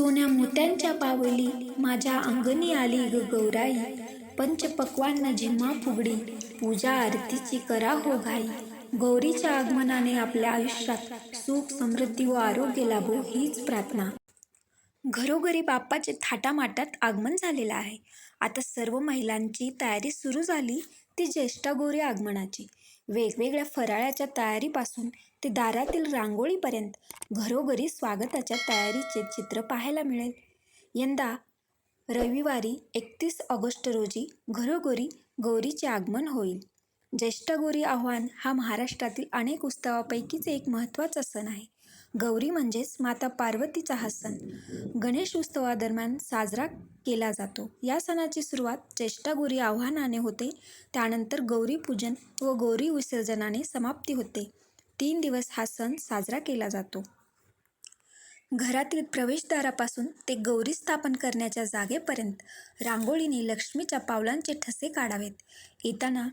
सोन्या मोत्यांच्या पावली माझ्या अंगणी आली ग गौराई. पंचपक्वांना झिम्मा फुगडी पूजा आरतीची करा हो घाई. गौरीच्या आगमनाने आपल्या आयुष्यात सुख समृद्धी व आरोग्य लाभो हीच प्रार्थना. घरोघरी बाप्पाचे थाटामाटात आगमन झालेलं आहे. आता सर्व महिलांची तयारी सुरू झाली ती ज्येष्ठा गौरी आगमनाची. वेगवेगळ्या फराळाच्या तयारीपासून ते दारातील रांगोळीपर्यंत घरोघरी स्वागताच्या तयारीचे चित्र पाहायला मिळेल. यंदा रविवारी एकतीस ऑगस्ट रोजी घरोघरी गौरीचे आगमन होईल. ज्येष्ठ गौरी आव्हान हा महाराष्ट्रातील अनेक उत्सवापैकीच एक महत्त्वाचा सण आहे. गौरी म्हणजेच माता पार्वतीचा हा सण. गणेश उत्सवादरम्यान साजरा केला जातो. या सणाची सुरुवात ज्येष्ठागौरी आव्हानाने होते. त्यानंतर गौरी पूजन व गौरी विसर्जनाने समाप्ती होते. तीन दिवस हा सण साजरा केला जातो. घरातील प्रवेशद्वारापासून ते गौरी स्थापन करण्याच्या जागेपर्यंत रांगोळीने लक्ष्मीच्या पावलांचे ठसे काढावेत. येताना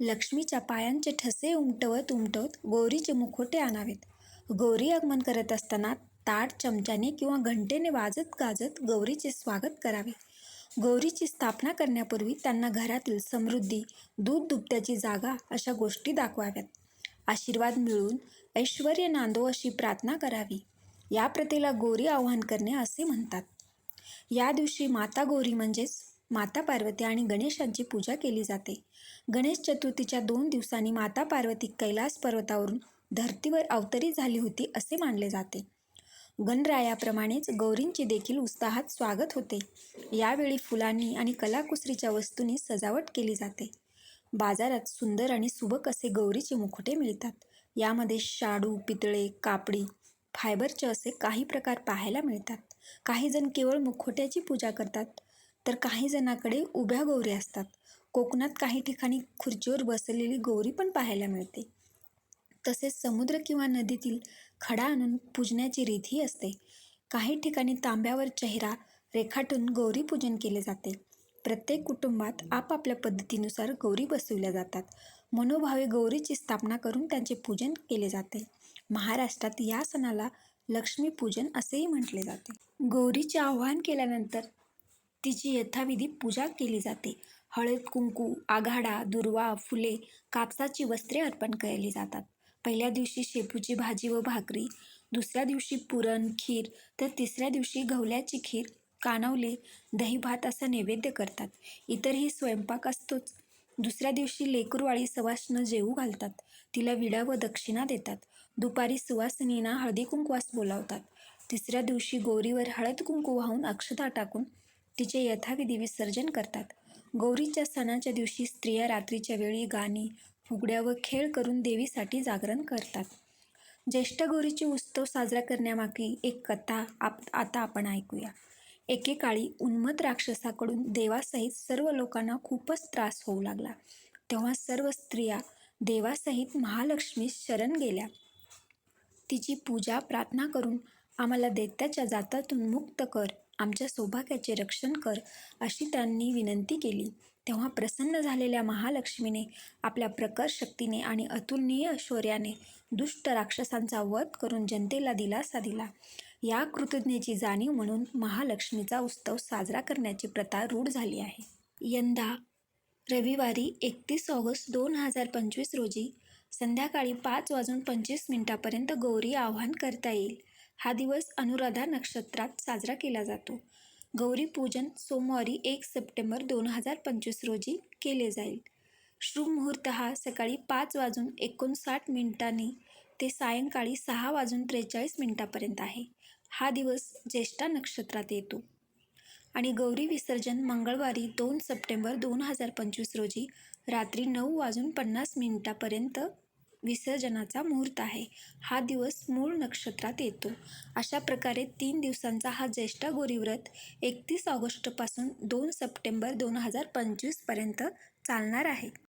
लक्ष्मीच्या पायांचे ठसे उमटवत उमटवत गौरीचे मुखोटे आणावेत. गौरी आगमन करत असताना ताट चमच्याने किंवा घंटेने वाजत गाजत गौरीचे स्वागत करावे. गौरीची स्थापना करण्यापूर्वी त्यांना घरातील समृद्धी दूध दुभत्याची जागा अशा गोष्टी दाखवाव्यात. आशीर्वाद मिळून ऐश्वर नांदो अशी प्रार्थना करावी. या प्रथेला गौरी आवाहन करणे असे म्हणतात. या दिवशी माता गौरी म्हणजेच माता पार्वती आणि गणेशांची पूजा केली जाते. गणेश चतुर्थीच्या दोन दिवसांनी माता पार्वती कैलास पर्वतावरून धर्तीवर अवतरित झाली होती असे मानले जाते. गणरायाप्रमाणेच गौरींचे देखील उत्साहात स्वागत होते. यावेळी फुलांनी आणि कलाकुसरीच्या वस्तूंनी सजावट केली जाते. बाजारात सुंदर आणि सुबक असे गौरीचे मुखोटे मिळतात. यामध्ये शाडू पितळे कापडी फायबरचे असे काही प्रकार पाहायला मिळतात. काही जण केवळ मुखोट्याची पूजा करतात तर काही जणाकडे उभ्या गौरी असतात. कोकणात काही ठिकाणी खुर्चीवर बसलेली गौरी पण पाहायला मिळते. तसेच समुद्र किंवा नदीतील खडा आणून पूजण्याची रीतही असते. काही ठिकाणी तांब्यावर चेहरा रेखाटून गौरी पूजन केले जाते. प्रत्येक कुटुंबात आपापल्या पद्धतीनुसार गौरी बसवल्या जातात. मनोभावे गौरीची स्थापना करून त्यांचे पूजन केले जाते. महाराष्ट्रात या सणाला लक्ष्मीपूजन असेही म्हटले जाते. गौरीचे आवाहन केल्यानंतर तिची यथाविधी पूजा केली जाते. हळद कुंकू आघाडा दुर्वा फुले कापसाची वस्त्रे अर्पण केली जातात. पहिल्या दिवशी शेपूची भाजी व भाकरी दुसऱ्या दिवशी पुरण खीर तर तिसऱ्या दिवशी गवल्याची खीर कानवले दही भात असा नैवेद्य करतात. इतरही स्वयंपाक असतोच. दुसऱ्या दिवशी लेकरवाळी सवासनं जेवू घालतात. तिला विडा व दक्षिणा देतात. दुपारी सुवासिनींना हळदी कुंकवास बोलावतात. तिसऱ्या दिवशी गौरीवर हळद कुंकू वाहून अक्षता टाकून तिचे यथाविधी विसर्जन करतात. गौरीच्या सणाच्या दिवशी स्त्रिया रात्रीच्या वेळी गाणी फुगड्या व खेळ करून देवीसाठी जागरण करतात. ज्येष्ठ गौरीचे उत्सव साजरा करण्यामागे एक कथा आप आता आपण ऐकूया. एकेकाळी उन्मत राक्षसाकडून देवासहित सर्व लोकांना खूपच त्रास होऊ लागला. तेव्हा सर्व स्त्रिया देवासहित महालक्ष्मी शरण गेल्या. तिची पूजा प्रार्थना करून आम्हाला दैत्याच्या जातातून मुक्त कर आमच्या सौभाग्याचे रक्षण कर अशी त्यांनी विनंती केली. तेव्हा प्रसन्न झालेल्या महालक्ष्मीने आपल्या प्रकर शक्तीने आणि अतुलनीय ऐश्वर्याने दुष्ट राक्षसांचा वध करून जनतेला दिलासा दिला. या कृतज्ञेची जाणीव म्हणून महालक्ष्मीचा उत्सव साजरा करण्याची प्रथा रूढ झाली आहे. यंदा रविवारी एकतीस ऑगस्ट दोन हजार पंचवीस रोजी संध्याकाळी पाच वाजून पंचवीस मिनिटापर्यंत गौरी आवाहन करता येईल. हा दिवस अनुराधा नक्षत्रात साजरा केला जातो. गौरी पूजन सोमवारी एक सप्टेंबर दोन हजार पंचवीस रोजी केले जाईल. शुभमुहूर्त हा सकाळी पाच वाजून एकोणसाठ मिनिटांनी ते सायंकाळी सहा वाजून त्रेचाळीस मिनिटापर्यंत आहे. हा दिवस ज्येष्ठा नक्षत्रात येतो. आणि गौरी विसर्जन मंगळवारी दोन सप्टेंबर दोन हजार पंचवीस रोजी रात्री नऊ वाजून पन्नास मिनिटापर्यंत विसर्जनाचा मुहूर्त आहे. हा दिवस मूळ नक्षत्रात येतो. अशा प्रकारे तीन दिवसांचा हा ज्येष्ठ गोरीव्रत एकतीस ऑगस्टपासून दोन सप्टेंबर दोन हजार पंचवीसपर्यंत चालणार आहे.